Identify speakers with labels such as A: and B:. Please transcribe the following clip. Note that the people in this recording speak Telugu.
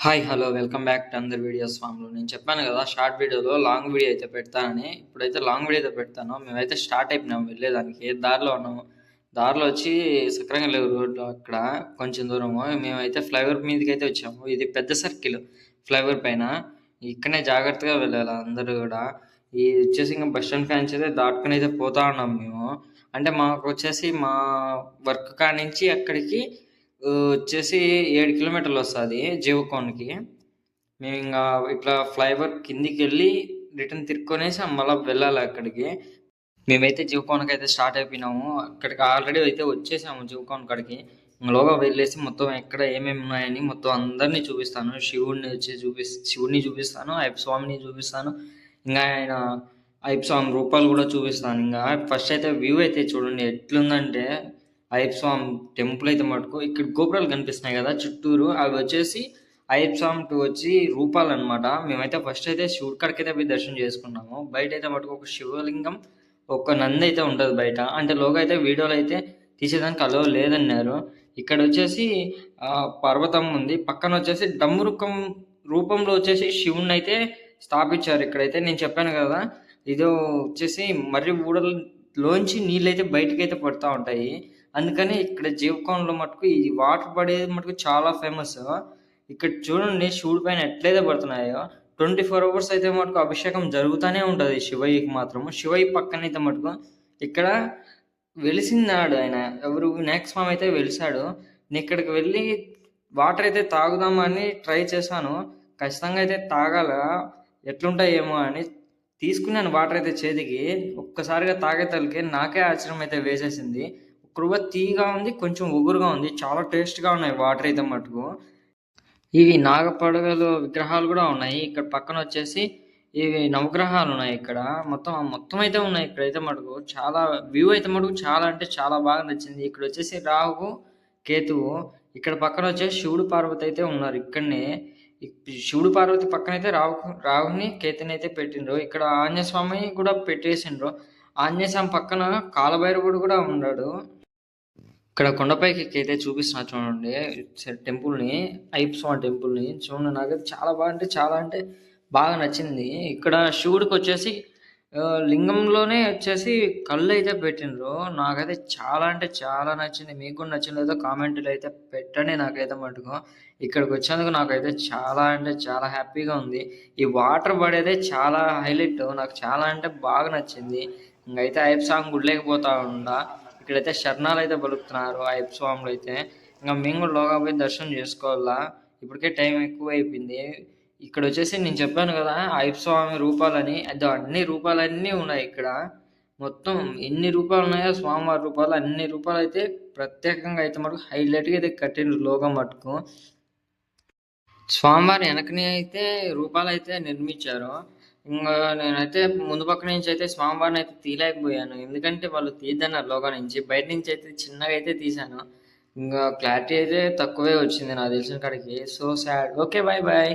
A: Hi hello welcome back to అందర్ వీడియోస్ ఫామ్లో నేను చెప్పాను కదా షార్ట్ వీడియోలో లాంగ్ వీడియో అయితే పెడతానని. ఇప్పుడైతే లాంగ్ వీడియో అయితే పెడతాను. మేమైతే స్టార్ట్ అయిపోయినాం వెళ్ళేదానికి. దారిలో ఉన్నాము దారిలో వచ్చి సక్రంగా లేవు అక్కడ కొంచెం దూరము. మేమైతే ఫ్లైఓవర్ మీదకి అయితే వచ్చాము. ఇది పెద్ద సర్కిల్ ఫ్లైఓవర్ పైన. ఇక్కడనే జాగ్రత్తగా వెళ్ళాలి అందరూ కూడా. ఈ వచ్చేసి ఇంకా బస్ స్టాండ్ ఫ్యాన్స్ అయితే దాటుకుని అయితే పోతా ఉన్నాం మేము. అంటే మాకు వచ్చేసి మా వర్క్ కాడ నుంచి అక్కడికి వచ్చేసి ఏడు కిలోమీటర్లు వస్తుంది జీవకోన్కి మేము ఇంకా ఇట్లా ఫ్లైఓవర్ కిందికి వెళ్ళి రిటర్న్ తిరుక్కొనేసి మళ్ళీ వెళ్ళాలి అక్కడికి. మేమైతే జీవకోన్కి అయితే స్టార్ట్ అయిపోయినాము. అక్కడికి ఆల్రెడీ అయితే వచ్చేసాము జీవకోన్ కాడికి. లోగా వెళ్ళేసి మొత్తం ఎక్కడ ఏమేమి ఉన్నాయని మొత్తం అందరినీ చూపిస్తాను. శివుడిని వచ్చి చూపి శివుడిని చూపిస్తాను అయ్యప్ప స్వామిని చూపిస్తాను. ఇంకా ఆయన అయ్యప్ప స్వామి రూపాలు కూడా చూపిస్తాను. ఇంకా ఫస్ట్ అయితే వ్యూ అయితే చూడండి ఎట్లుందంటే అయ్యప్ప స్వామి టెంపుల్ అయితే మటుకు ఇక్కడ గోపురాలు కనిపిస్తున్నాయి కదా చుట్టూరు. అవి వచ్చేసి అయ్యప్ప స్వామి టు వచ్చి రూపాలు అనమాట మేమైతే ఫస్ట్ అయితే శివుడి కాడికి అయితే పోయి దర్శనం చేసుకున్నాము. బయట అయితే మటుకు ఒక శివలింగం ఒక నంది అయితే ఉంటుంది బయట. అంటే లోగా అయితే వీడియోలు అయితే తీసేదానికి అలో లేదన్నారు. ఇక్కడ వచ్చేసి పర్వతం ఉంది. పక్కన వచ్చేసి డమ్మురుకం రూపంలో వచ్చేసి శివుణ్ణి అయితే స్థాపించారు ఇక్కడైతే. నేను చెప్పాను కదా ఇదో వచ్చేసి మర్రి ఊడలోంచి నీళ్ళు అయితే బయటకు అయితే పడుతూ ఉంటాయి. అందుకని ఇక్కడ జీవకోణంలో మటుకు ఈ వాటర్ పడేది మటుకు చాలా ఫేమస్ ఇక్కడ చూడండి శివుడి పైన ఎట్లయితే పడుతున్నాయో ట్వంటీ ఫోర్ అవర్స్ అయితే మటుకు అభిషేకం జరుగుతూనే ఉంటుంది శివయ్యకి మాత్రము. శివయ్య పక్కన అయితే మటుకు ఇక్కడ వెలిసినాడు ఆయన ఎవరు వినాయక స్వామి అయితే వెలిసాడు నేను ఇక్కడికి వెళ్ళి వాటర్ అయితే తాగుదామని ట్రై చేశాను. ఖచ్చితంగా అయితే తాగాల ఎట్లుంటాయేమో అని తీసుకున్నాను వాటర్ అయితే చేతికి. ఒక్కసారిగా తాగేతలకి నాకే ఆశ్చర్యం అయితే వేసేసింది. కృవ తీగా ఉంది కొంచెం ఉగురుగా ఉంది. చాలా టేస్ట్గా ఉన్నాయి వాటర్ అయితే మటుకు. ఇవి నాగపడగలు విగ్రహాలు కూడా ఉన్నాయి. ఇక్కడ పక్కన వచ్చేసి ఇవి నవగ్రహాలు ఉన్నాయి ఇక్కడ. మొత్తం మొత్తం అయితే ఉన్నాయి ఇక్కడ అయితే మటుకు. చాలా వ్యూ అయితే మటుకు చాలా అంటే చాలా బాగా నచ్చింది. ఇక్కడ వచ్చేసి రాహు కేతువు ఇక్కడ పక్కన వచ్చేసి శివుడు పార్వతి అయితే ఉన్నారు ఇక్కడనే. శివుడు పార్వతి పక్కన అయితే రాహు రాహుని కేతుని అయితే పెట్టిండ్రు. ఇక్కడ ఆంజనేయ స్వామి కూడా పెట్టేసిండ్రు. ఆంజనేయ స్వామి పక్కన కాలభైరవుడు కూడా ఉన్నాడు. ఇక్కడ కొండపైకి అయితే చూపిస్తున్నా చూడండి. టెంపుల్ని అయ్యప్ప స్వామి టెంపుల్ని. చూడండి నాకైతే చాలా బాగా అంటే చాలా అంటే బాగా నచ్చింది. ఇక్కడ శివుడికి వచ్చేసి లింగంలోనే వచ్చేసి కళ్ళు అయితే పెట్టిండ్రు. నాకైతే చాలా అంటే చాలా నచ్చింది. మీకు కూడా నచ్చింది కామెంట్లు అయితే పెట్టండి నాకైతే మటుకు. ఇక్కడికి వచ్చేందుకు నాకైతే చాలా అంటే చాలా హ్యాపీగా ఉంది. ఈ వాటర్ పడేదే చాలా హైలైట్. నాకు చాలా అంటే బాగా నచ్చింది. ఇంకైతే ఐప్ సాంగ్ గుడ్లేకపోతా పోతా ఉండా ఇక్కడైతే శరణాలు అయితే పలుకుతున్నారు ఆ స్వాములు అయితే ఇంకా మేము కూడా లోగా పోయి దర్శనం చేసుకోవాలా? ఇప్పటికే టైం ఎక్కువ అయిపోయింది ఇక్కడ వచ్చేసి నేను చెప్పాను కదా ఆ స్వామి రూపాలని అదో అన్ని రూపాలన్నీ ఉన్నాయి ఇక్కడ. మొత్తం ఎన్ని రూపాలు ఉన్నాయో స్వామివారి రూపాలు అన్ని రూపాలు అయితే ప్రత్యేకంగా అయితే మటుకు హైలైట్గా అయితే కట్టిండ్రు లోగం మటుకు. స్వామివారి వెనకని అయితే రూపాలు అయితే నిర్మించారు. ఇంకా నేనైతే ముందు పక్క నుంచి అయితే స్వామివారిని అయితే తీయలేకపోయాను. ఎందుకంటే వాళ్ళు తీద్దన్నారు లోగా నుంచి. బయట నుంచి అయితే చిన్నగా అయితే తీశాను. ఇంకా క్లారిటీ అయితే తక్కువే వచ్చింది నాకు తెలిసిన కాడికి. So sad. Okay bye bye.